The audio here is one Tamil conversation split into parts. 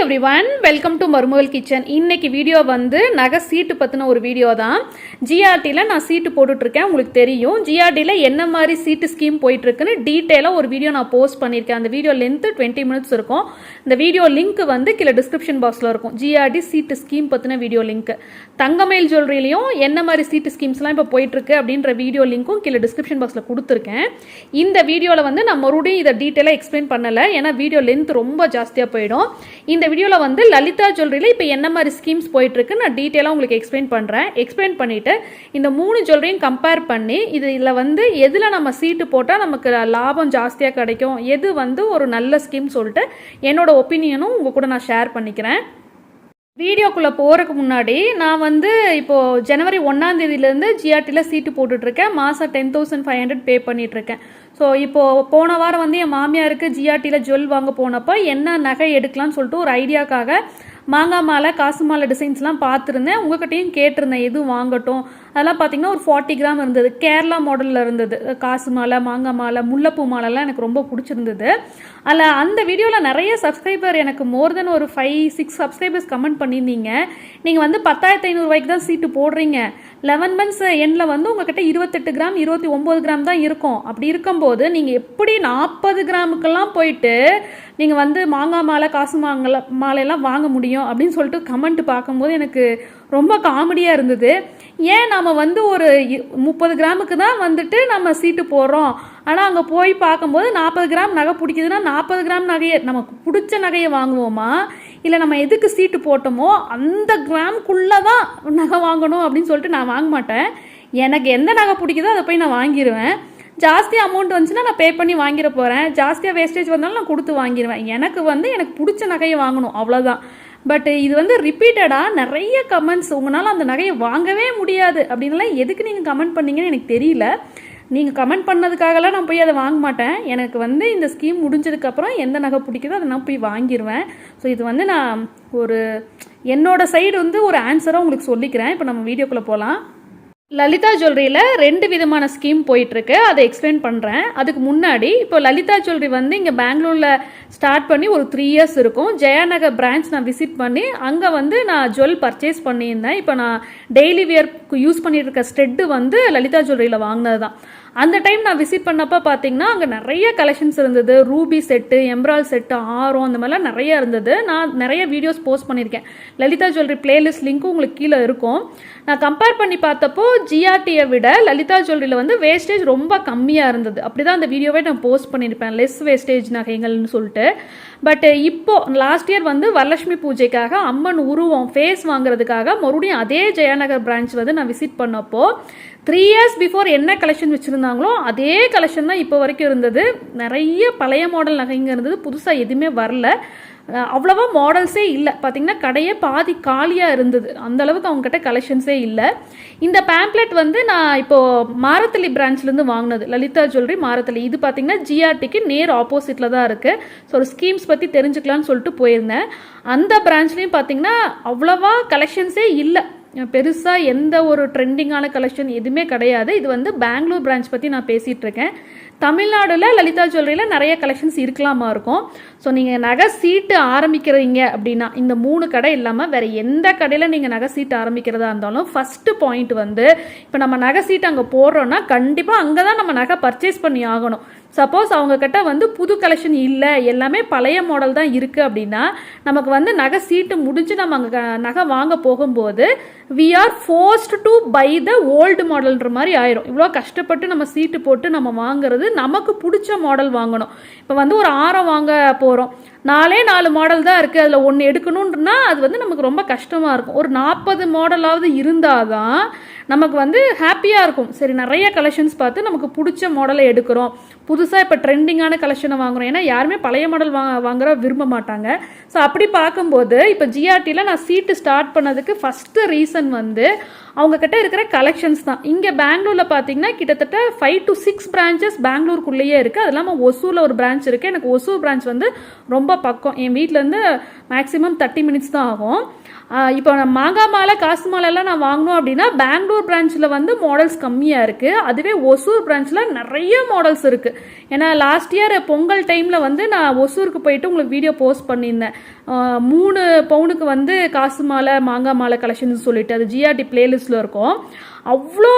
எவ்ரி ஒன் வெல்கம் டு மருமகள் கிச்சன் இன்னைக்கு வீடியோ வந்து நகை சீட்டு பற்றின ஒரு வீடியோ தான். ஜிஆர்டியில் நான் சீட்டு போட்டுட்ருக்கேன். உங்களுக்கு தெரியும். ஜிஆர்டியில் என்ன மாதிரி சீட்டு ஸ்கீம் போயிட்டுருக்குன்னு டீட்டெயிலாக ஒரு வீடியோ நான் போஸ்ட் பண்ணியிருக்கேன். அந்த வீடியோ லென்த்து டுவெண்ட்டி மினிட்ஸ் இருக்கும். இந்த வீடியோ லிங்க் வந்து கீழே டிஸ்கிரிப்ஷன் பாக்ஸில் இருக்கும். ஜிஆர்டி சீட்டு ஸ்கீம் பற்றின வீடியோ லிங்க் தங்கமயில் ஜுவல்லரிலையும் என்ன மாதிரி சீட்டு ஸ்கீம்ஸ்லாம் இப்போ போயிட்டுருக்கு அப்படின்ற வீடியோ லிங்க்கும் கீழே டிஸ்கிரிப்ஷன் பாக்ஸில் கொடுத்துருக்கேன். இந்த வீடியோவில் வந்து நான் மறுபடியும் இதை டீட்டெயிலாக எக்ஸ்பிளைன் பண்ணலை. ஏன்னா வீடியோ லென்த் ரொம்ப ஜாஸ்தியாக போயிடும். இந்த வீடியோவில் வந்து லலிதா ஜுவல்லரியில் இப்போ என்ன மாதிரி ஸ்கீம்ஸ் போயிட்டுருக்கு நான் டீட்டெயிலாக உங்களுக்கு எக்ஸ்பிளைன் பண்ணுறேன் எக்ஸ்பிளைன் பண்ணிவிட்டு இந்த மூணு ஜுவல்லரியும் கம்பேர் பண்ணி இது இதில் வந்து எதில் நம்ம சீட்டு போட்டால் நமக்கு லாபம் ஜாஸ்தியாக கிடைக்கும்? எது வந்து ஒரு நல்ல ஸ்கீம் சொல்லிட்டு என்னோட ஒப்பீனியனும் உங்கள் கூட நான் ஷேர் பண்ணிக்கிறேன். வீடியோக்குள்ளே போகிறதுக்கு முன்னாடி நான் வந்து இப்போது ஜனவரி ஒன்றாந்தேதியிலேருந்து ஜிஆர்டியில் சீட்டு போட்டுட்ருக்கேன் மாதம் ten thousand five hundred pay பண்ணிகிட்ருக்கேன் ஸோ இப்போது போன வாரம் வந்து என் மாமியாருக்கு ஜிஆர்டியில் ஜுவல் வாங்க போனப்போ என்ன நகை எடுக்கலாம்னு சொல்லிட்டு ஒரு ஐடியாக்காக மாங்காய் மாலை காசு மாலை டிசைன்ஸ்லாம் பார்த்துருந்தேன். உங்ககிட்டயும் கேட்டிருந்தேன் எதுவும் வாங்கட்டும்? அதெல்லாம் பார்த்தீங்கன்னா ஒரு ஃபார்ட்டி கிராம் இருந்தது. கேரளா மாடலில் இருந்தது. காசு மாலை மாங்காய் மாலை முல்லைப்பூ மாலைலாம் எனக்கு ரொம்ப பிடிச்சிருந்தது. அதில் அந்த வீடியோவில் நிறைய சப்ஸ்கிரைபர் எனக்கு மோர் தென் ஒரு ஃபைவ் சிக்ஸ் சப்ஸ்கிரைபர்ஸ் கமெண்ட் பண்ணியிருந்தீங்க. நீங்கள் வந்து பத்தாயிரத்து ஐநூறுரூவாய்க்கு தான் சீட்டு போடுறீங்க. லெவன் மந்த்ஸ் எண்ணில் வந்து உங்ககிட்ட இருபத்தெட்டு கிராம் இருபத்தி ஒம்பது கிராம் தான் இருக்கும். அப்படி இருக்கும்போது நீங்கள் எப்படி நாற்பது கிராமுக்கெல்லாம் போயிட்டு நீங்கள் வந்து மாங்காய் மாலை காசு மாங்கலை மாலையெல்லாம் வாங்க முடியும் அப்படின்னு சொல்லிட்டு கமெண்ட் பார்க்கும்போது எனக்கு ரொம்ப காமெடியாக இருந்தது. ஏன் நம்ம வந்து ஒரு முப்பது கிராமுக்கு தான் வந்துட்டு நம்ம சீட்டு போடுறோம்? ஆனால் அங்கே போய் பார்க்கும்போது நாற்பது கிராம் நகை பிடிக்குதுன்னா நாற்பது கிராம் நகையை நமக்கு பிடிச்ச நகையை வாங்குவோமா? இல்லை நம்ம எதுக்கு சீட்டு போட்டோமோ அந்த கிராம்குள்ளே தான் நகை வாங்கணும் அப்படின்னு சொல்லிட்டு நான் வாங்க மாட்டேன். எனக்கு எந்த நகை பிடிக்குதோ அதை போய் நான் வாங்கிடுவேன் ஜாஸ்தி அமௌண்ட் வந்துச்சுன்னா நான் பே பண்ணி வாங்கிட போகிறேன் ஜாஸ்தியாக வேஸ்டேஜ் வந்தாலும் நான் கொடுத்து வாங்கிடுவேன் எனக்கு வந்து எனக்கு பிடிச்ச நகையை வாங்கணும். அவ்வளோதான் பட் இது வந்து ரிப்பீட்டடாக நிறைய கமெண்ட்ஸ் உங்களால் அந்த நகையை வாங்கவே முடியாது. அப்படின்லாம் எதுக்கு நீங்கள் கமெண்ட் பண்ணீங்கன்னு எனக்கு தெரியல. நீங்கள் கமெண்ட் பண்ணதுக்காகலாம் நான் போய் அதை வாங்க மாட்டேன். எனக்கு வந்து இந்த ஸ்கீம் முடிஞ்சதுக்கப்புறம் எந்த நகை பிடிக்குதோ அதை நான் போய் வாங்கிடுவேன் ஸோ இது வந்து நான் ஒரு என்னோட சைடு வந்து ஒரு ஆன்சராக உங்களுக்கு சொல்லிக்கிறேன். இப்போ நம்ம வீடியோக்குள்ளே போகலாம். லலிதா ஜுவல்லரியில் ரெண்டு விதமான ஸ்கீம் போயிட்டுருக்கு. அதை எக்ஸ்பிளைன் பண்ணுறேன் அதுக்கு முன்னாடி இப்போ லலிதா ஜுவல்லரி வந்து இங்கே பெங்களூரில் ஸ்டார்ட் பண்ணி ஒரு த்ரீ இயர்ஸ் இருக்கும். ஜெயாநகர் பிரான்ச் நான் விசிட் பண்ணி அங்கே வந்து நான் ஜுவல் பர்ச்சேஸ் பண்ணியிருந்தேன். இப்போ நான் டெய்லி வியர்க்கு யூஸ் பண்ணிட்டு இருக்க ஸ்டெட்டு வந்து லலிதா ஜுவல்லரியில் வாங்கினது தான் அந்த டைம் நான் விசிட் பண்ணப்போ பார்த்தீங்கன்னா அங்கே நிறைய கலெக்ஷன்ஸ் இருந்தது. ரூபி செட்டு எம்ப்ரால் செட்டு ஆரம் அந்த மாதிரிலாம் நிறைய இருந்தது. நான் நிறைய வீடியோஸ் போஸ்ட் பண்ணியிருக்கேன். லலிதா ஜுவல்லரி பிளேலிஸ்ட் லிங்க்கும் உங்களுக்கு கீழே இருக்கும். நான் கம்பேர் பண்ணி பார்த்தப்போ ஜிஆர்டியை விட லலிதா ஜுவல்லரியில் வந்து வேஸ்டேஜ் ரொம்ப கம்மியாக இருந்தது. அப்படி தான் அந்த வீடியோவே நான் போஸ்ட் பண்ணியிருப்பேன். லெஸ் வேஸ்டேஜ் நகைகள்னு சொல்லிட்டு. பட் இப்போ லாஸ்ட் இயர் வந்து வரலட்சுமி பூஜைக்காக அம்மன் உருவம் ஃபேஸ் வாங்குறதுக்காக மறுபடியும் அதே ஜெயாநகர் பிரான்ச் வந்து நான் விசிட் பண்ணப்போ த்ரீ இயர்ஸ் பிஃபோர் என்ன கலெக்ஷன் வச்சுருந்தாங்களோ அதே கலெக்ஷன் தான் இப்போ வரைக்கும் இருந்தது. நிறைய பழைய மாடல் நகைங்க இருந்தது. புதுசாக எதுவுமே வரல. அவ்வளோவா மாடல்ஸே இல்லை. பார்த்திங்கன்னா கடையே பாதி காலியாக இருந்தது. அந்த அளவுக்கு அவங்ககிட்ட கலெக்ஷன்ஸே இல்லை. இந்த பேம்ப்ளெட் வந்து நான் இப்போது மாரத்தலி பிரான்ச்லேருந்து வாங்கினது. லலிதா ஜுவல்லரி மாரத்தலி இது பார்த்திங்கன்னா ஜிஆர்டிக்கு நேர் ஆப்போசிட்டில் தான் இருக்குது ஸோ ஒரு ஸ்கீம்ஸ் பற்றி தெரிஞ்சுக்கலான்னு சொல்லிட்டு போயிருந்தேன். அந்த பிரான்ச்லேயும் பார்த்தீங்கன்னா அவ்வளோவா கலெக்ஷன்ஸே இல்லை. பெருசாக எந்த ஒரு ட்ரெண்டிங்கான கலெக்ஷன் எதுவுமே கிடையாது. இது வந்து பெங்களூர் பிரான்ச் பற்றி நான் பேசிகிட்ருக்கேன் தமிழ்நாடில் லலிதா ஜுவல்லரியில் நிறைய கலெக்ஷன்ஸ் இருக்கலாமா இருக்கும். ஸோ நீங்கள் நகை சீட்டு ஆரம்பிக்கிறீங்க அப்படின்னா இந்த மூணு கடை இல்லாமல் வேறு எந்த கடையில் நீங்கள் நகை சீட்டு ஆரம்பிக்கிறதா இருந்தாலும் ஃபஸ்ட்டு பாயிண்ட் வந்து இப்போ நம்ம நகை சீட்டு அங்கே போடுறோன்னா கண்டிப்பாக அங்கே தான் நம்ம நகை பர்ச்சேஸ் பண்ணி ஆகணும். சப்போஸ் அவங்கக்கிட்ட வந்து புது கலெக்ஷன் இல்லை எல்லாமே பழைய மாடல் தான் இருக்குது அப்படின்னா நமக்கு வந்து நகை சீட்டு முடிஞ்சு நம்ம அங்கே நகை வாங்க போகும்போது we are forced to buy the old மாடல்ன்ற மாதிரி ஆயிரும். இவ்வளோ கஷ்டப்பட்டு நம்ம சீட்டு போட்டு நம்ம வாங்குறது நமக்கு பிடிச்ச மாடல் வாங்கணும். இப்போ வந்து ஒரு ஆரம் வாங்க போகிறோம் நாலே நாலு மாடல் தான் இருக்குது அதில் ஒன்று எடுக்கணுன்றனா அது வந்து நமக்கு ரொம்ப கஷ்டமாக இருக்கும். ஒரு நாற்பது மாடலாவது இருந்தால் தான் நமக்கு வந்து ஹாப்பியாக இருக்கும். சரி நிறைய கலெக்ஷன்ஸ் பார்த்து நமக்கு பிடிச்ச மாடலை எடுக்கிறோம். புது புதுசாக இப்போ ட்ரெண்டிங்கான கலெக்ஷனை வாங்குறோம். ஏன்னா யாருமே பழைய மாடல் வா வாங்குற விரும்ப மாட்டாங்க. ஸோ அப்படி பார்க்கும்போது இப்போ ஜிஆர்டியில் நான் சீட்டு ஸ்டார்ட் பண்ணதுக்கு ஃபஸ்ட்டு ரீசன் வந்து அவங்கக்கிட்ட இருக்கிற கலெக்ஷன்ஸ் தான். இங்கே பெங்களூரில் பார்த்தீங்கன்னா கிட்டத்தட்ட ஃபைவ் டு சிக்ஸ் பிரான்ச்சஸ் பெங்களூருக்குள்ளேயே இருக்குது அது இல்லாமல் ஒசூரில் ஒரு பிரான்ச் இருக்குது எனக்கு ஒசூர் பிரான்ச் வந்து ரொம்ப பக்கம். என் வீட்டிலேருந்து மேக்ஸிமம் தேர்ட்டி மினிட்ஸ் தான் ஆகும். இப்போ நான் மாங்காய் மாலை காசு மாலைலாம் நான் வாங்கணும் அப்படின்னா பெங்களூர் பிரான்ச்சில் வந்து மாடல்ஸ் கம்மியாக இருக்குது அதுவே ஒசூர் பிரான்ச்சில் நிறைய மாடல்ஸ் இருக்குது ஏன்னா லாஸ்ட் இயர் பொங்கல் டைமில் வந்து நான் ஒசூருக்கு போயிட்டு உங்களுக்கு வீடியோ போஸ்ட் பண்ணியிருந்தேன். மூணு பவுனுக்கு வந்து காசு மாலை மாங்காய் மாலை கலெக்ஷன்ஸ் சொல்லிட்டு. அது ஜிஆர்டி நியூஸில் இருக்கும். அவ்வளோ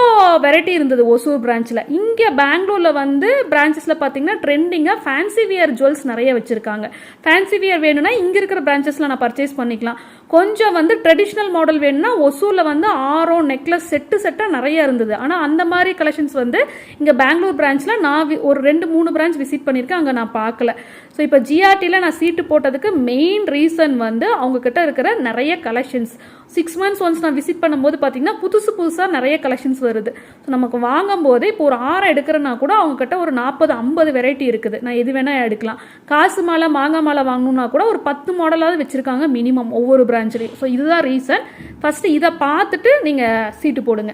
வெரைட்டி இருந்தது ஒசூர் பிரான்ச்சில் இங்கே பெங்களூரில் வந்து பிரான்ச்சஸில் பார்த்தீங்கன்னா ட்ரெண்டிங்காக ஃபேன்சி வியர் ஜுவல்ஸ் நிறைய வச்சுருக்காங்க. ஃபேன்சி வியர் வேணும்னா இங்கே இருக்கிற பிரான்ச்சஸில் நான் பர்ச்சேஸ் பண்ணிக்கலாம். கொஞ்சம் வந்து ட்ரெடிஷ்னல் மாடல் வேணும்னா ஒசூரில் வந்து ஆரோ நெக்லஸ் செட்டு செட்டாக நிறைய இருந்தது. ஆனால் அந்த மாதிரி கலெக்ஷன்ஸ் வந்து இங்கே பெங்களூர் பிரான்ச்சில் நான் வி- ஒரு ரெண்டு மூணு பிரான்ச் விசிட் பண்ணியிருக்கேன். அங்கே நான் பார்க்கல. ஸோ இப்போ ஜிஆர்டியில் நான் சீட்டு போட்டதுக்கு மெயின் ரீசன் வந்து அவங்கக்கிட்ட இருக்கிற நிறைய கலெக்ஷன்ஸ் சிக்ஸ் மந்த்ஸ் ஒன்ஸ் நான் விசிட் பண்ணும்போது பார்த்தீங்கன்னா புதுசு புதுசாக நிறைய கலெக்ஷன்ஸ் வருது. ஸோ நமக்கு வாங்கும்போது இப்போ ஒரு ஆரம் எடுக்கிறேன்னா கூட அவங்கக்கிட்ட ஒரு நாற்பது ஐம்பது வெரைட்டி இருக்குது. நான் எது வேணால் எடுக்கலாம். காசு மாலை மாங்காய் மாலை வாங்கணும்னா கூட ஒரு பத்து மாடலாவது வச்சுருக்காங்க மினிமம் ஒவ்வொரு பிரான்ச்லேயும் ஸோ இதுதான் ரீசன் ஃபஸ்ட்டு இதை பார்த்துட்டு நீங்கள் சீட்டு போடுங்க.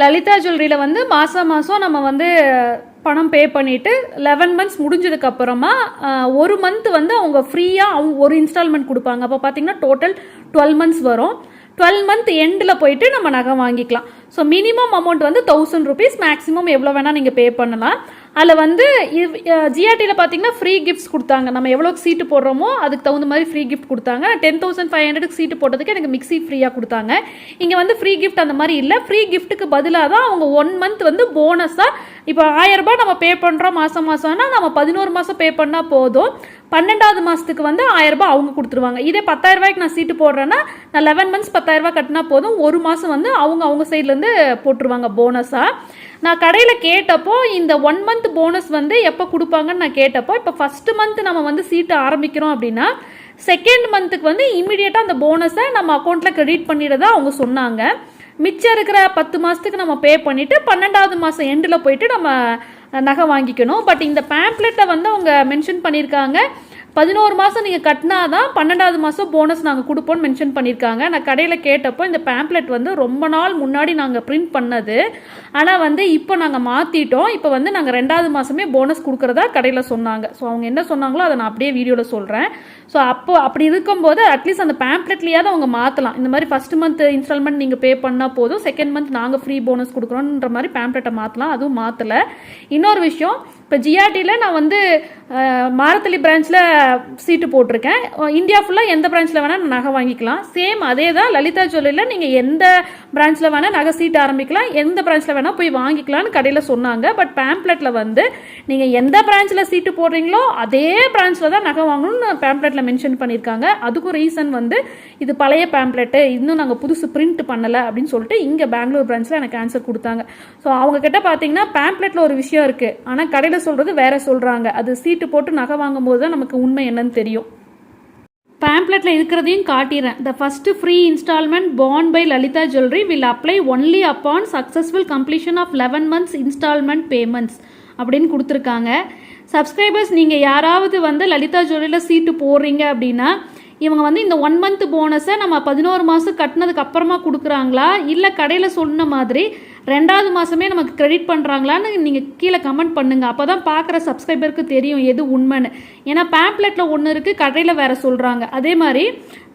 லலிதா ஜுவல்லரியில் வந்து மாதம் மாதம் நம்ம வந்து பணம் பே பண்ணிவிட்டு லெவன் மந்த்ஸ் முடிஞ்சதுக்கப்புறமா ஒரு மந்த் வந்து அவங்க ஃப்ரீயாக அவங்க ஒரு இன்ஸ்டால்மெண்ட் கொடுப்பாங்க. அப்போ பார்த்தீங்கன்னா டோட்டல் டுவெல் மந்த்ஸ் வரும். டுவெல் மந்த் எண்டில் போயிட்டு நம்ம நகை வாங்கிக்கலாம். ஸோ மினிமம் அமௌண்ட் வந்து தௌசண்ட் ருபீஸ் மேக்ஸிமம் எவ்வளோ வேணால் நீங்கள் பே பண்ணலாம். அதில் வந்து ஜிஆர்டியில் பார்த்தீங்கன்னா ஃப்ரீ கிஃப்ட்ஸ் கொடுத்தாங்க. நம்ம எவ்வளோக்கு சீட்டு போடுறோமோ அதுக்கு தகுந்த மாதிரி ஃப்ரீ கிஃப்ட் கொடுத்தாங்க. டென் தௌசண்ட் ஃபைவ் ஹண்ட்ரடுக்கு சீட்டு போட்டதுக்கு எனக்கு மிக்ஸி ஃப்ரீயாக கொடுத்தாங்க. இங்கே வந்து ஃப்ரீ கிஃப்ட் அந்த மாதிரி இல்லை. ஃப்ரீ கிஃப்ட்டுக்கு பதிலாக தான் அவங்க ஒன் மந்த் வந்து போனஸாக இப்போ ஆயிரம் ரூபாய் நம்ம பே பண்ணுறோம் மாதம் மாதம்னா நம்ம பதினோரு மாதம் பே பண்ணால் போதும். பன்னெண்டாவது மாதத்துக்கு வந்து ஆயிரம் அவங்க கொடுத்துருவாங்க. இதே பத்தாயிரரூபாய்க்கு நான் சீட்டு போடுறேன்னா நான் லெவன் மந்த்ஸ் பத்தாயிரரூபா கட்டினா போதும். ஒரு மாதம் வந்து அவங்க அவங்க சைடில் வந்து போட்டுருவாங்க போனஸாக நான் கடையில் கேட்டப்போ இந்த ஒன் மந்த் போனஸ் வந்து எப்போ கொடுப்பாங்கன்னு நான் கேட்டப்போ இப்போ ஃபஸ்ட்டு மந்த் நம்ம வந்து சீட்டு ஆரம்பிக்கிறோம் அப்படின்னா செகண்ட் மந்த்துக்கு வந்து இமீடியட்டாக அந்த போனஸை நம்ம அக்கௌண்ட்டில் கிரெடிட் பண்ணிடுறதா அவங்க சொன்னாங்க. மிச்சம் இருக்கிற பத்து மாதத்துக்கு நம்ம பே பண்ணிவிட்டு பன்னெண்டாவது மாதம் எண்டில் போயிட்டு நம்ம நகை வாங்கிக்கணும். பட் இந்த பேம்ப்ளெட்டை வந்து அவங்க மென்ஷன் பண்ணியிருக்காங்க. பதினோரு மாதம் நீங்கள் கட்டினா தான் பன்னெண்டாவது மாதம் போனஸ் நாங்கள் கொடுப்போம்னு மென்ஷன் பண்ணியிருக்காங்க. நான் கடையில் கேட்டப்போ இந்த பேம்ப்ளெட் வந்து ரொம்ப நாள் முன்னாடி நாங்கள் பிரிண்ட் பண்ணது. ஆனால் வந்து இப்போ நாங்கள் மாற்றிட்டோம் இப்போ வந்து நாங்கள் ரெண்டாவது மாதமே போனஸ் கொடுக்குறதா கடையில் சொன்னாங்க. ஸோ அவங்க என்ன சொன்னாங்களோ அதை நான் அப்படியே வீடியோவில் சொல்கிறேன் ஸோ அப்போ அப்படி இருக்கும்போது அட்லீஸ்ட் அந்த பேம்ப்ளெட்லேயாவது அவங்க மாற்றலாம் இந்த மாதிரி ஃபஸ்ட் மந்த் இன்ஸ்டால்மெண்ட் நீங்கள் பே பண்ணால் போதும். செகண்ட் மந்த் நாங்கள் ஃப்ரீ போனஸ் கொடுக்குறோன்ற மாதிரி பேம்ப்ளெட்டை மாற்றலாம் அதுவும் மாற்றலை இன்னொரு விஷயம் இப்போ ஜிஆர்டியில் நான் வந்து மாரத்தளி பிரான்ச்சில் சீட்டு போட்டிருக்கேன். இந்தியா ஃபுல்லாக எந்த பிரான்ச்சில் வேணால் நகை வாங்கிக்கலாம். சேம் அதே தான் லலிதா ஜுவல்லரியில் நீங்கள் எந்த பிரான்ச்சில் வேணால் நகை சீட்டு ஆரம்பிக்கலாம். எந்த பிரான்ச்சில் வேணால் போய் வாங்கிக்கலாம்னு கடையில் சொன்னாங்க. பட் பேம்ப்ளெட்டில் வந்து நீங்கள் எந்த பிரான்ச்சில் சீட்டு போடுறீங்களோ அதே பிரான்ச்சில் தான் நகை வாங்கணும்னு பேம்ப்ளெட்டில் மென்ஷன் பண்ணியிருக்காங்க. அதுக்கும் ரீசன் வந்து இது பழைய பேம்ப்ளெட்டு இன்னும் நாங்கள் புதுசு பிரிண்ட் பண்ணலை அப்படின்னு சொல்லிட்டு இங்கே பெங்களூர் பிரான்ச்சில் எனக்கு ஆன்சர் கொடுத்தாங்க. ஸோ அவங்கக்கிட்ட பார்த்தீங்கன்னா பேம்ப்ளெட்டில் ஒரு விஷயம் இருக்குது ஆனால் கடையில் சொல்கிறது வேற சொல்கிறாங்க அது சீட்டு போட்டு நகை வாங்கும்போது தான் நமக்கு உண்மை என்னன்னு தெரியும். பேம்ப்ளெட்டில் இருக்கிறதையும் காட்டிடுறேன் the first free installment bond by Lalitha jewellery will apply only upon successful completion of eleven months installment payments அப்படின்னு கொடுத்துருக்காங்க. சப்ஸ்கிரைபர்ஸ் நீங்கள் யாராவது வந்து லலிதா ஜுவல்லரியில் சீட்டு போடுறீங்க அப்படின்னா இவங்க வந்து இந்த ஒன் மந்த் போனஸை நம்ம பதினோரு மாதம் கட்டினதுக்கு அப்புறமா கொடுக்குறாங்களா? இல்லை கடையில் சொன்ன மாதிரி ரெண்டாவது மாதமே நமக்கு கிரெடிட் பண்ணுறாங்களான்னு நீங்கள் கீழே கமெண்ட் பண்ணுங்கள் அப்போ தான் பார்க்குற சப்ஸ்கிரைபருக்கு தெரியும் எது உண்மைன்னு. ஏன்னா பேம்ப்ளெட்டில் ஒன்று இருக்குது கடையில் வேறு சொல்கிறாங்க அதே மாதிரி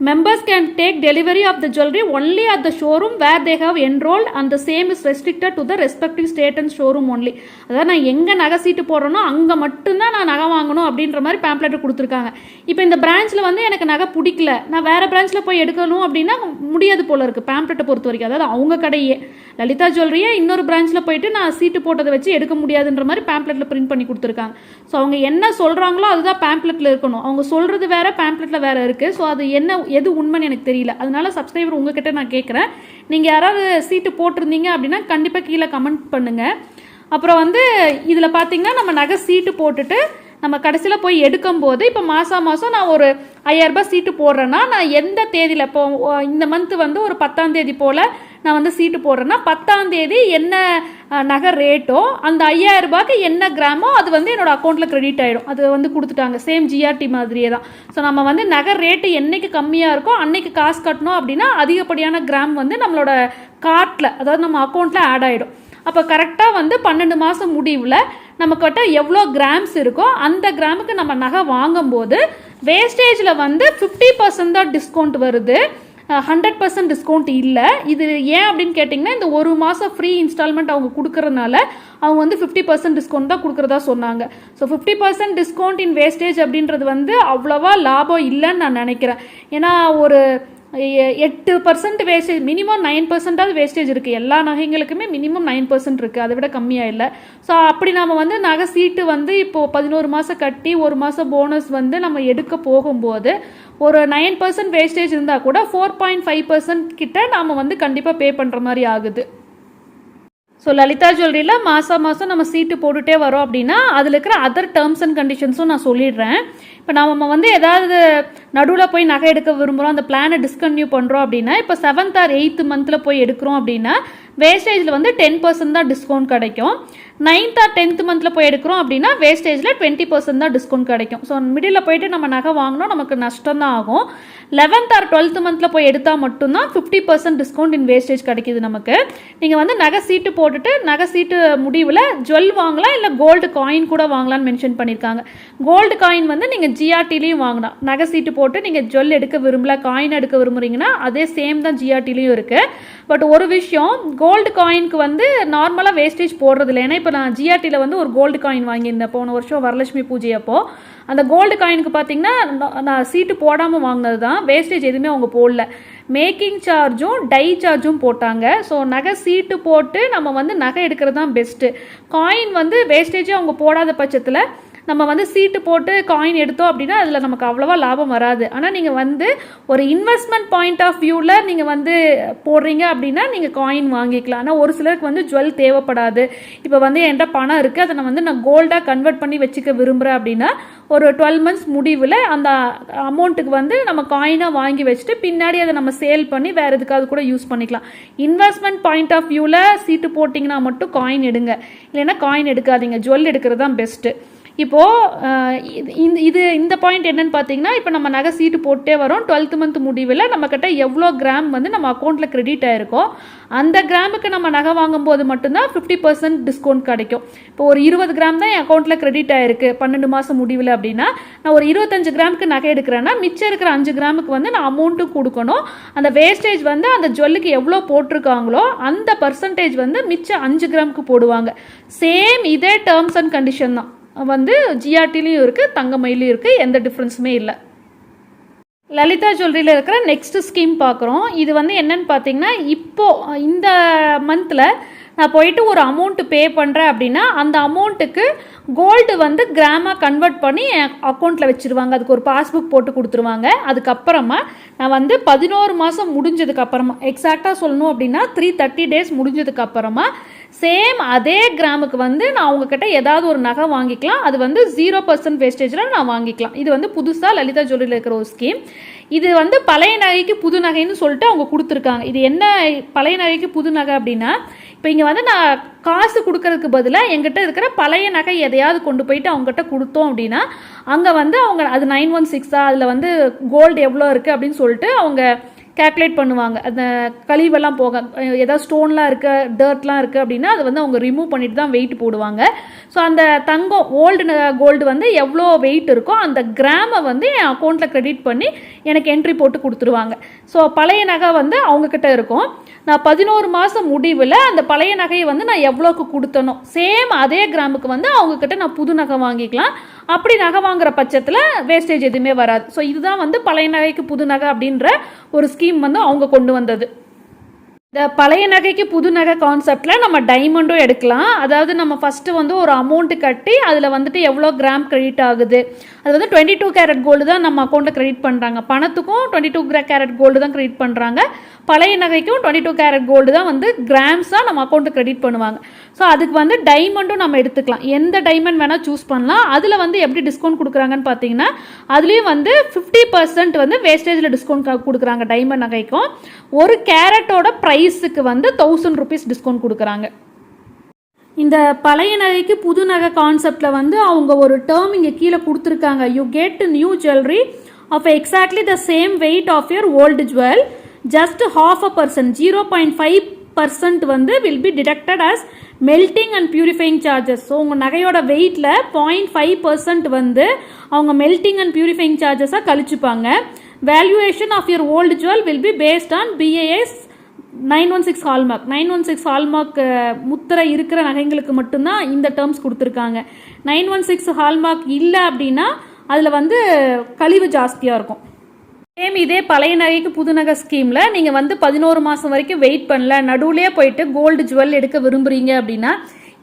members can take delivery of the jewellery only at the showroom where they have enrolled and the same is restricted to the respective state and showroom only அதாவது நான் எங்கே நகை சீட்டு போடுறேனோ அங்கே மட்டும்தான் நான் நகை வாங்கணும் அப்படின்ற மாதிரி பேம்ப்ளெட் கொடுத்துருக்காங்க. இப்போ இந்த பிரான்ச்சில் வந்து எனக்கு நகை பிடிக்கல. நான் வேறு பிரான்ச்சில் போய் எடுக்கணும் அப்படின்னா முடியாது போல இருக்குது பேம்ப்ளெட்டை பொறுத்த வரைக்கும் அதாவது அவங்க கடையே. லலிதா ஜுவல்லரியே இன்னொரு பிரான்ச்சில் போயிட்டு நான் சீட்டு போட்டதை வச்சு எடுக்க முடியாதுன்ற மாதிரி பேம்ப்ளெட்டில் பிரிண்ட் பண்ணி கொடுத்துருக்காங்க. ஸோ அவங்க என்ன சொல்கிறாங்களோ அதுதான் பேம்ப்ளெட்டில் இருக்கணும். அவங்க சொல்கிறது வேறு பேம்ப்ளெட்டில் வேறு இருக்குது ஸோ அது என்ன எது உண்மைன்னு எனக்கு தெரியல. அதனால சப்ஸ்கிரைபர் உங்ககிட்ட நான் கேட்குறேன் நீங்கள் யாராவது சீட்டு போட்டிருந்தீங்க அப்படின்னா கண்டிப்பாக கீழே கமெண்ட் பண்ணுங்கள் அப்புறம் வந்து இதில் பார்த்தீங்கன்னா நம்ம நகை சீட்டு போட்டுட்டு நம்ம கடைசியில் போய் எடுக்கும்போது இப்போ மாதம் மாதம் நான் ஒரு ஐயாயிரரூபா சீட்டு போடுறேன்னா நான் எந்த தேதியில் இப்போ இந்த மந்த்து வந்து ஒரு பத்தாம் தேதி போல் நான் வந்து சீட்டு போடுறேன்னா பத்தாம் தேதி என்ன நகை ரேட்டோ அந்த ஐயாயிரம் ரூபாய்க்கு என்ன கிராமோ அது வந்து என்னோடய அக்கௌண்ட்டில் கிரெடிட் ஆகிடும் அது வந்து கொடுத்துட்டாங்க. சேம் ஜிஆர்டி மாதிரியே தான். ஸோ நம்ம வந்து நகை ரேட்டு என்றைக்கு கம்மியாக இருக்கோ அன்னைக்கு காசு கட்டணும் அப்படின்னா அதிகப்படியான கிராம் வந்து நம்மளோட கார்ட்டில் அதாவது நம்ம அக்கௌண்ட்டில் ஆட் ஆகிடும் அப்போ கரெக்டாக வந்து பன்னெண்டு மாதம் முடிவில் நம்மக்கிட்ட எவ்வளோ கிராம்ஸ் இருக்கோ அந்த கிராமுக்கு நம்ம நகை வாங்கும்போது வேஸ்டேஜில் வந்து ஃபிஃப்டி பர்சன்ட் தான் டிஸ்கவுண்ட் வருது. ஹண்ட்ரட் பர்சன்ட் டிஸ்கவுண்ட் இல்லை. இது ஏன் அப்படின்னு கேட்டிங்கன்னா இந்த ஒரு மாதம் ஃப்ரீ இன்ஸ்டால்மெண்ட் அவங்க கொடுக்குறதுனால அவங்க வந்து ஃபிஃப்டி பர்சன்ட் டிஸ்கவுண்ட் தான் கொடுக்குறதா சொன்னாங்க. So fifty percent discount in wastage அப்படின்றது வந்து அவ்வளோவா லாபம் இல்லைன்னு நான் நினைக்கிறேன். ஏன்னா ஒரு எட்டு பர்சன்ட் வேஸ்டேஜ் மினிமம் நைன் பர்சன்டாவது வேஸ்டேஜ் இருக்குது எல்லா நகைங்களுக்குமே மினிமம் நைன் பர்சன்ட் இருக்குது அதை விட கம்மியாக இல்லை. ஸோ அப்படி நம்ம வந்து நகை சீட்டு வந்து இப்போது பதினோரு மாதம் கட்டி ஒரு மாதம் போனஸ் வந்து நம்ம எடுக்க போகும்போது ஒரு நைன் பர்சன்ட் வேஸ்டேஜ் இருந்தால் கூட ஃபோர் பாயிண்ட் ஃபைவ் பர்சன்ட் கிட்ட நாம் வந்து கண்டிப்பாக பே பண்ணுற மாதிரி ஆகுது. ஸோ லலிதா ஜுவல்லரியில் மாதம் மாதம் நம்ம சீட்டு போட்டுகிட்டே வரோம் அப்படின்னா அதில் இருக்கிற அதர் டேர்ம்ஸ் அண்ட் கண்டிஷன்ஸும் நான் சொல்லிடுறேன். இப்போ நம்ம வந்து ஏதாவது நடுவில் போய் நகை எடுக்க விரும்புகிறோம் அந்த பிளானை டிஸ்கன்டினியூ பண்ணுறோம் அப்படின்னா இப்போ செவன்த் ஆர் எயித்து மந்தில் போய் எடுக்கிறோம் அப்படின்னா வேஸ்டேஜில் வந்து டென் பர்சன்ட் தான் டிஸ்கவுண்ட் கிடைக்கும். நைன்த் ஆர் டென்த் மந்தில் போய் எடுக்கிறோம் அப்படின்னா வேஸ்டேஜில் டுவெண்ட்டி பர்சன்ட் தான் டிஸ்கவுண்ட் கிடைக்கும். ஸோ மிடில் போயிட்டு நம்ம நகை வாங்கினோம் நமக்கு நஷ்டம் தான் ஆகும். லெவன்த் ஆர் டுவெல்த் மந்தில் போய் எடுத்தால் மட்டும்தான் fifty percent discount in wastage கிடைக்குது நமக்கு. நீங்கள் வந்து நகை சீட்டு போட்டுட்டு நகை சீட்டு முடிவில் ஜுவல் வாங்கலாம் இல்லை கோல்டு காயின் கூட வாங்கலாம்னு மென்ஷன் பண்ணியிருக்காங்க கோல்டு காயின் வந்து நீங்கள் ஜிஆர்டிலையும் வாங்கலாம். நகை சீட்டு போட்டு நீங்கள் ஜுவல் எடுக்க விரும்பல காயின் எடுக்க விரும்புகிறீங்கன்னா அதே சேம் தான் ஜிஆர்டிலையும் இருக்குது பட் ஒரு விஷயம் கோல்டு காயினுக்கு வந்து நார்மலாக வேஸ்டேஜ் போடுறதில்ல. ஏன்னா இப்போ நான் ஜிஆர்டியில் வந்து ஒரு கோல்டு காயின் வாங்கியிருந்தேன். போன வருஷம் வரலட்சுமி பூஜை அப்போது அந்த கோல்டு காயினுக்கு பார்த்தீங்கன்னா நான் நான் சீட்டு போடாமல் வாங்கினது தான் வேஸ்டேஜ் எதுவுமே அவங்க போடல. மேக்கிங் சார்ஜும் டை சார்ஜும் போட்டாங்க. ஸோ நகை சீட்டு போட்டு நம்ம வந்து நகை எடுக்கிறது தான் பெஸ்ட்டு காயின் வந்து வேஸ்டேஜே அவங்க போடாத பட்சத்தில் நம்ம வந்து சீட்டு போட்டு காயின் எடுத்தோம் அப்படின்னா அதில் நமக்கு அவ்வளோவா லாபம் வராது. ஆனால் நீங்கள் வந்து ஒரு இன்வெஸ்ட்மெண்ட் பாயிண்ட் ஆஃப் வியூவில் நீங்கள் வந்து போடுறீங்க அப்படின்னா நீங்கள் காயின் வாங்கிக்கலாம். ஆனால் ஒரு சிலருக்கு வந்து ஜுவல் தேவைப்படாது. இப்போ வந்து என்கிட்ட பணம் இருக்குது அதை நான் வந்து நான் கோல்டாக கன்வெர்ட் பண்ணி வச்சுக்க விரும்புகிறேன் அப்படின்னா ஒரு டுவெல் மந்த்ஸ் முடிவில் அந்த அமௌண்ட்டுக்கு வந்து நம்ம காயினாக வாங்கி வச்சுட்டு பின்னாடி அதை நம்ம சேல் பண்ணி வேறு எதுக்காவது கூட யூஸ் பண்ணிக்கலாம். இன்வெஸ்ட்மெண்ட் பாயிண்ட் ஆஃப் வியூவில் சீட்டு போட்டிங்கன்னா மட்டும் காயின் எடுங்க. இல்லைன்னா காயின் எடுக்காதீங்க. ஜுவல் எடுக்கிறது தான் பெஸ்ட்டு இப்போது இந்த இது இந்த பாயிண்ட் என்னன்னு பார்த்தீங்கன்னா இப்போ நம்ம நகை சீட்டு போட்டே வரோம். டுவெல்த் மந்த் முடிவில் நம்மக்கிட்ட எவ்வளோ கிராம் வந்து நம்ம அக்கௌண்ட்டில் கிரெடிட் ஆயிருக்கோ அந்த கிராமுக்கு நம்ம நகை வாங்கும்போது மட்டும்தான் ஃபிஃப்டி பர்சன்ட் டிஸ்கவுண்ட் கிடைக்கும். இப்போ ஒரு இருபது கிராம் தான் என் அக்கௌண்ட்டில் கிரெடிட் ஆகிருக்கு பன்னெண்டு மாதம் முடிவில் அப்படின்னா நான் ஒரு இருபத்தஞ்சு கிராமுக்கு நகை எடுக்கிறேன்னா மிச்சம் இருக்கிற அஞ்சு கிராமுக்கு வந்து நான் அமௌண்ட்டும் கொடுக்கணும். அந்த வேஸ்டேஜ் வந்து அந்த ஜுவல்லுக்கு எவ்வளோ போட்டிருக்காங்களோ அந்த பர்சன்டேஜ் வந்து மிச்சம் அஞ்சு கிராமுக்கு போடுவாங்க. சேம் இதே டேர்ம்ஸ் அண்ட் கண்டிஷன் தான். வந்து ஜிஆர்டிலையும் இருக்குது தங்கமயிலையும் இருக்குது எந்த டிஃப்ரென்ஸுமே இல்லை. லலிதா ஜுவல்லரியில் இருக்கிற நெக்ஸ்ட் ஸ்கீம் பார்க்குறோம் இது வந்து என்னன்னு பார்த்தீங்கன்னா இப்போது இந்த மந்தில் நான் போயிட்டு ஒரு அமௌண்ட்டு பே பண்ணுறேன் அப்படின்னா அந்த அமௌண்ட்டுக்கு கோல்டு வந்து கிராமாக கன்வெர்ட் பண்ணி என் அக்கௌண்ட்டில் வச்சுருவாங்க. அதுக்கு ஒரு பாஸ்புக் போட்டு கொடுத்துருவாங்க. அதுக்கப்புறமா நான் வந்து பதினோரு மாதம் முடிஞ்சதுக்கப்புறமா எக்ஸாக்டாக சொல்லணும் அப்படின்னா த்ரீ தேர்ட்டி டேஸ் முடிஞ்சதுக்கப்புறமா சேம் அதே கிராமுக்கு வந்து நான் உங்ககிட்ட ஏதாவது ஒரு நகை வாங்கிக்கலாம். அது வந்து ஜீரோ பர்சன்ட் வேஸ்டேஜில் நான் வாங்கிக்கலாம். இது வந்து புதுசாக லலிதா ஜுவல்லரியில் இருக்கிற ஒரு ஸ்கீம் இது வந்து பழைய நகைக்கு புது நகைன்னு சொல்லிட்டு அவங்க கொடுத்துருக்காங்க. இது என்ன பழைய நகைக்கு புது நகை அப்படின்னா இப்போ இங்கே வந்து நான் காசு கொடுக்கறதுக்கு பதிலாக எங்கிட்ட இருக்கிற பழைய நகை எதையாவது கொண்டு போயிட்டு அவங்ககிட்ட கொடுத்தோம் அப்படின்னா அங்கே வந்து அவங்க அது நைன் ஒன் சிக்ஸா அதில் வந்து கோல்டு எவ்வளோ இருக்குது அப்படின்னு சொல்லிட்டு அவங்க கேல்குலேட் பண்ணுவாங்க. அந்த கழிவெல்லாம் போக ஏதாவது ஸ்டோன்லாம் இருக்க டர்ட்லாம் இருக்குது அப்படின்னா அதை வந்து அவங்க ரிமூவ் பண்ணிட்டு தான் வெயிட் போடுவாங்க. ஸோ அந்த தங்கம் ஓல்டு கோல்டு வந்து எவ்வளோ வெயிட் இருக்கோ அந்த கிராமை வந்து என் அக்கௌண்ட்டில் க்ரெடிட் பண்ணி எனக்கு என்ட்ரி போட்டு கொடுத்துருவாங்க. ஸோ பழைய நகை வந்து அவங்கக்கிட்ட இருக்கும். நான் பதினோரு மாதம் முடிவில் அந்த பழைய நகையை வந்து நான் எவ்வளோக்கு கொடுத்தனோ சேம் அதே கிராமுக்கு வந்து அவங்கக்கிட்ட நான் புது நகை வாங்கிக்கலாம். அப்படி நகை வாங்குற பட்சத்தில் வேஸ்டேஜ் எதுவுமே வராது. ஸோ இதுதான் வந்து பழைய நகைக்கு புது நகை அப்படின்ற ஒரு ஸ்கீம் வந்து அவங்க கொண்டு வந்தது. இந்த பழைய நகைக்கு புது நகை கான்செப்டில் நம்ம டைமண்டும் எடுக்கலாம். அதாவது நம்ம ஃபஸ்ட்டு வந்து ஒரு அமௌண்ட்டு கட்டி அதில் வந்துட்டு எவ்வளோ கிராம் கிரெடிட் ஆகுது. அது வந்து டுவெண்ட்டி டூ கேரட் கோல்டு தான் நம்ம அக்கௌண்ட்டில் கிரெடிட் பண்ணுறாங்க பணத்துக்கும் டுவெண்ட்டி டூ கேரட் கோல்டு தான் கிரெடிட் பண்ணுறாங்க பழைய நகைக்கும் டுவெண்ட்டி டூ கேரட் கோல்டு தான் வந்து கிராம்ஸாக நம்ம அக்கௌண்ட்டு கிரெடிட் பண்ணுவாங்க. ஸோ அதுக்கு வந்து டைமண்டும் நம்ம எடுத்துக்கலாம். எந்த டைமண்ட் வேணால் சூஸ் பண்ணலாம். அதில் வந்து எப்படி டிஸ்கவுண்ட் கொடுக்குறாங்கன்னு பார்த்தீங்கன்னா அதுலேயும் வந்து ஃபிஃப்டி பர்சன்ட் வந்து வேஸ்டேஜில் டிஸ்கவுண்ட் கொடுக்குறாங்க டைமண்ட் நகைக்கும். ஒரு கேரட்டோட ப்ரைஸுக்கு வந்து தௌசண்ட் ருபீஸ் டிஸ்கவுண்ட் கொடுக்குறாங்க. இந்த பழைய நகைக்கு புது நகை கான்செப்டில் வந்து அவங்க ஒரு டேர்ம் இங்கே கீழே கொடுத்துருக்காங்க. You get new jewellery of exactly the same weight of your old jewel just half a percent zero point five percent வந்து will be deducted as melting and purifying charges so உங்கள் நகையோட வெயிட்டில் பாயிண்ட் ஃபைவ் பர்சன்ட் வந்து அவங்க மெல்டிங் அண்ட் பியூரிஃபைங் சார்ஜஸாக கழிச்சுப்பாங்க. Valuation of your old jewel will be based on BAS nine one six hallmark nine one six hallmark முத்திரை இருக்கிற நகைங்களுக்கு மட்டும்தான் இந்த டேர்ம்ஸ் கொடுத்துருக்காங்க. நைன் ஒன் சிக்ஸ் ஹால்மார்க் இல்லை அப்படின்னா அதில் வந்து கழிவு ஜாஸ்தியாக இருக்கும். சேம் இதே பழைய நகைக்கு புது நகை ஸ்கீமில் நீங்கள் வந்து பதினோரு மாதம் வரைக்கும் வெயிட் பண்ணல. நடுவுலேயே போயிட்டு கோல்டு ஜுவல் எடுக்க விரும்புகிறீங்க அப்படின்னா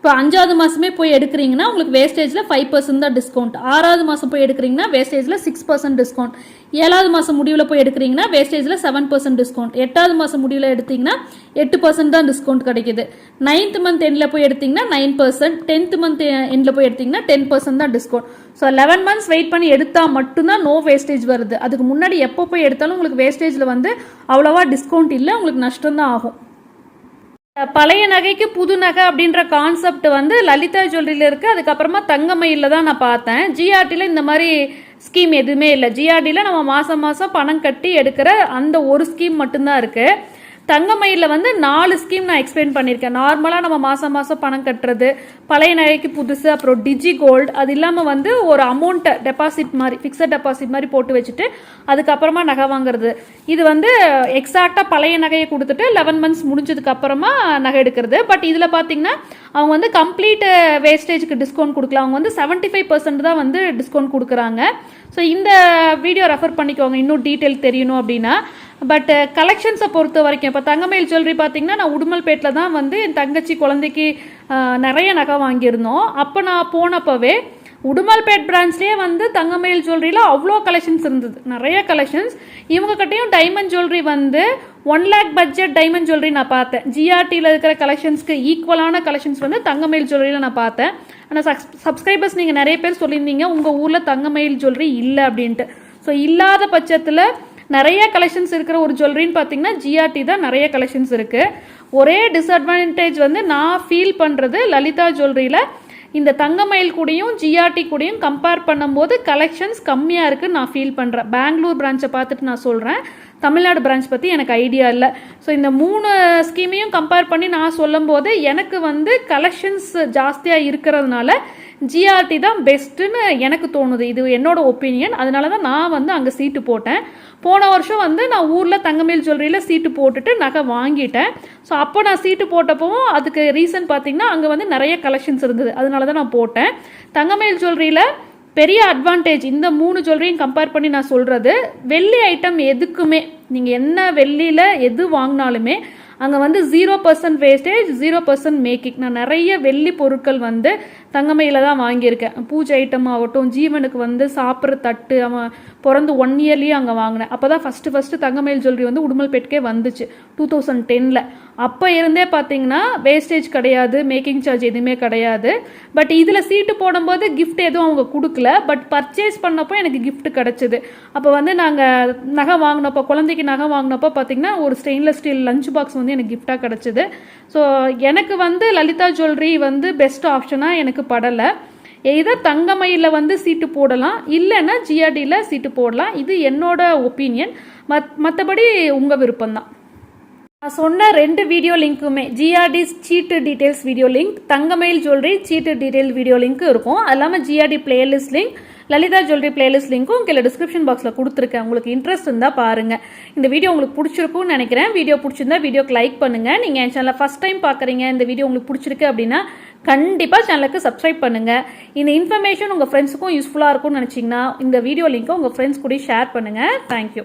இப்போ அஞ்சாவது மாதமே போய் எடுக்கிறீங்கன்னா உங்களுக்கு வேஸ்டேஜில் ஃபைவ் பர்சன்ட் தான் டிஸ்கவுண்ட் ஆறாவது மாதம் போய் எடுக்கிறீங்கன்னா வேஸ்டேஜில் சிக்ஸ் பர்சன்ட் டிஸ்கவுண்ட் ஏழாவது மாதம் முடிவில் போய் எடுக்கிறீங்கன்னா வேஸ்டேஜில் செவன் பர்சன்ட் டிஸ்கவுண்ட் எட்டாவது மாதம் முடிவில் எடுத்தீங்கன்னா எட்டு பர்சன்ட் தான் டிஸ்கவுண்ட் கிடைக்குது. நைன்த் மந்த் எண்டில் போய் எடுத்தீங்கன்னா நைன் பர்சன்ட் டென்த் மந்த் எண்டில் போய் எடுத்தீங்கன்னா டென் பர்சன்ட் தான் discount so eleven months wait பண்ணி எடுத்தால் மட்டும்தான் நோ வேஸ்டேஜ் வருது. அதுக்கு முன்னாடி எப்போ போய் எடுத்தாலும் உங்களுக்கு வேஸ்டேஜில் வந்து அவ்வளோவா டிஸ்கவுண்ட் இல்லை. உங்களுக்கு நஷ்டம் தான் ஆகும். பழைய நகைக்கு புது நகை அப்படின்ற கான்செப்ட் வந்து லலிதா ஜுவல்லரியில் இருக்குது அதுக்கப்புறமா தங்கமயிலில் தான் நான் பார்த்தேன். ஜிஆர்டியில் இந்த மாதிரி ஸ்கீம் எதுவுமே இல்லை. ஜிஆர்டியில் நம்ம மாதம் மாதம் பணம் கட்டி எடுக்கிற அந்த ஒரு ஸ்கீம் மட்டும்தான் இருக்குது தங்கமயிலில் வந்து நாலு ஸ்கீம் நான் எக்ஸ்பிளைன் பண்ணியிருக்கேன். நார்மலாக நம்ம மாதம் மாதம் பணம் கட்டுறது பழைய நகைக்கு புதுசு அப்புறம் டிஜி கோல்டு அது இல்லாமல் வந்து ஒரு அமௌண்ட்டை டெபாசிட் மாதிரி ஃபிக்ஸட் டெபாசிட் மாதிரி போட்டு வச்சுட்டு அதுக்கப்புறமா நகை வாங்குறது. இது வந்து எக்ஸாக்டாக பழைய நகையை கொடுத்துட்டு லெவன் மந்த்ஸ் முடிஞ்சதுக்கு அப்புறமா நகை எடுக்கிறது. பட் இதில் பார்த்தீங்கன்னா அவங்க வந்து கம்ப்ளீட் வேஸ்டேஜுக்கு டிஸ்கவுண்ட் கொடுக்கல. அவங்க வந்து செவன்ட்டி ஃபைவ் பர்சன்ட் தான் வந்து டிஸ்கவுண்ட் கொடுக்குறாங்க. ஸோ இந்த வீடியோ ரெஃபர் பண்ணிக்கோங்க. இன்னும் டீட்டெயில் தெரியணும் அப்படின்னா. பட் கலெக்ஷன்ஸை பொறுத்த வரைக்கும் இப்போ தங்கமயில் ஜுவல்லரி பார்த்தீங்கன்னா நான் உடுமல்பேட்டில் தான் வந்து என் தங்கச்சி குழந்தைக்கு நிறைய நகை வாங்கியிருந்தோம். அப்போ நான் போனப்பவே உடுமல்பேட் பிரான்ச்லேயே வந்து தங்கமயில் ஜுவல்லரியில் அவ்வளோ கலெக்ஷன்ஸ் இருந்தது. நிறைய கலெக்ஷன்ஸ் இவங்க டைமண்ட் ஜுவல்லரி வந்து one lakh budget diamond jewellery நான் பார்த்தேன். ஜிஆர்டியில் இருக்கிற கலெக்ஷன்ஸ்க்கு ஈக்குவலான கலெக்ஷன்ஸ் வந்து தங்கமயில் ஜுவல்லரியில் நான் பார்த்தேன். ஆனால் சப்ஸ் சப்ஸ்கிரைபர்ஸ் நீங்கள் நிறைய பேர் சொல்லியிருந்தீங்க உங்கள் ஊரில் தங்கமயில் ஜுவல்லரி இல்லை அப்படின்ட்டு. ஸோ இல்லாத பட்சத்தில் நிறைய கலெக்ஷன்ஸ் இருக்கிற ஒரு ஜுவல்லரின்னு பார்த்தீங்கன்னா ஜிஆர்டி தான் நிறைய கலெக்ஷன்ஸ் இருக்குது ஒரே டிஸ்அட்வான்டேஜ் வந்து நான் ஃபீல் பண்ணுறது லலிதா ஜுவல்லரியில் இந்த தங்கமயில் கூடயும் ஜிஆர்டி கூடயும் கம்பேர் பண்ணும்போது கலெக்ஷன்ஸ் கம்மியாக இருக்குதுன்னு நான் ஃபீல் பண்ணுறேன் பெங்களூர் பிரான்ச்சை பார்த்துட்டு நான் சொல்கிறேன் தமிழ்நாடு பிரான்ச் பற்றி எனக்கு ஐடியா இல்லை. ஸோ இந்த மூணு ஸ்கீமையும் கம்பேர் பண்ணி நான் சொல்லும்போது எனக்கு வந்து கலெக்ஷன்ஸ் ஜாஸ்தியாக இருக்கிறதுனால ஜிஆர்டி தான் பெஸ்ட்டுன்னு எனக்கு தோணுது. இது என்னோட ஒப்பீனியன் அதனால தான் நான் வந்து அங்கே சீட்டு போட்டேன். போன வருஷம் வந்து நான் ஊரில் தங்கமேல் ஜுவல்லரியில் சீட்டு போட்டுட்டு நகை வாங்கிட்டேன். ஸோ அப்போ நான் சீட்டு போட்டப்பவும் அதுக்கு ரீசன் பார்த்தீங்கன்னா அங்கே வந்து நிறைய கலெக்ஷன்ஸ் இருந்தது. அதனால தான் நான் போட்டேன். தங்கமேல் ஜுவல்லரியில் பெரிய அட்வான்டேஜ் இந்த மூணு ஜுவல்லரியும் கம்பேர் பண்ணி நான் சொல்கிறது வெள்ளி ஐட்டம் எதுக்குமே. நீங்கள் என்ன வெள்ளியில் எது வாங்கினாலுமே அங்கே வந்து zero percent wastage zero percent making நான் நிறைய வெள்ளி பொருட்கள் வந்து தங்கமையில் தான் வாங்கியிருக்கேன். பூஜை ஐட்டம் ஆகட்டும் ஜீவனுக்கு வந்து சாப்பிட்ற தட்டு அவன் பிறந்து ஒன் இயர்லேயே அங்கே வாங்கினேன். அப்போ தான் ஃபஸ்ட்டு ஃபஸ்ட்டு தங்கமயில் ஜுவல்லரி வந்து உடுமல்பேட்டுக்கே வந்துச்சு டூ தௌசண்ட் டெனில் அப்போ இருந்தே பார்த்தீங்கன்னா வேஸ்டேஜ் கிடையாது மேக்கிங் சார்ஜ் எதுவுமே கிடையாது. பட் இதில் சீட்டு போடும்போது கிஃப்ட் எதுவும் அவங்க கொடுக்கல. பட் பர்ச்சேஸ் பண்ணப்போ எனக்கு கிஃப்ட் கிடச்சிது. அப்போ வந்து நாங்கள் நகை வாங்கினப்போ குழந்தைக்கு நகை வாங்கினப்போ பார்த்தீங்கன்னா ஒரு ஸ்டெயின்லெஸ் ஸ்டீல் லஞ்ச் பாக்ஸ் வந்து எனக்கு கிஃப்டாக கிடச்சிது. ஸோ எனக்கு வந்து லலிதா ஜுவல்லரி வந்து பெஸ்ட் ஆப்ஷனாக எனக்கு படலை. எதர் தங்கமயில வந்து சீட்டு போடலாம் இல்லைன்னா ஜிஆர்டியில் சீட்டு போடலாம். இது என்னோட ஒப்பீனியன். மத் மற்றபடி உங்கள் விருப்பம்தான். நான் சொன்ன ரெண்டு வீடியோ லிங்க்குமே ஜிஆர்டி சீட்டு details video link Thangamayil jewellery சீட்டு டீட்டெயில் வீடியோ லிங்க் இருக்கும். அது இல்லாமல் GRT playlist link Lalitha jewellery playlist லிங்க்கும் கீழே டிஸ்கிரிப்ஷன் பாக்ஸில் கொடுத்துருக்கேன். உங்களுக்கு இன்ட்ரெஸ்ட் இருந்தால் பாருங்கள் இந்த வீடியோ உங்களுக்கு பிடிச்சிருக்கும்னு நினைக்கிறேன். வீடியோ பிடிச்சிருந்தா வீடியோக்கு லைக் பண்ணுங்கள் நீங்கள் என் சேனலில் ஃபஸ்ட் டைம் பார்க்குறீங்க இந்த வீடியோ உங்களுக்கு பிடிச்சிருக்கு அப்படின்னா கண்டிப்பாக சேனலுக்கு சப்ஸ்கிரைப் பண்ணுங்கள் இந்த இன்ஃபர்மேஷன் உங்கள் ஃப்ரெண்ட்ஸுக்கும் யூஸ்ஃபுல்லாக இருக்கும்னு நினச்சிங்கன்னா இந்த வீடியோ லிங்க்கை உங்கள் ஃப்ரெண்ட்ஸ் கூட ஷேர் பண்ணுங்கள் தேங்க்யூ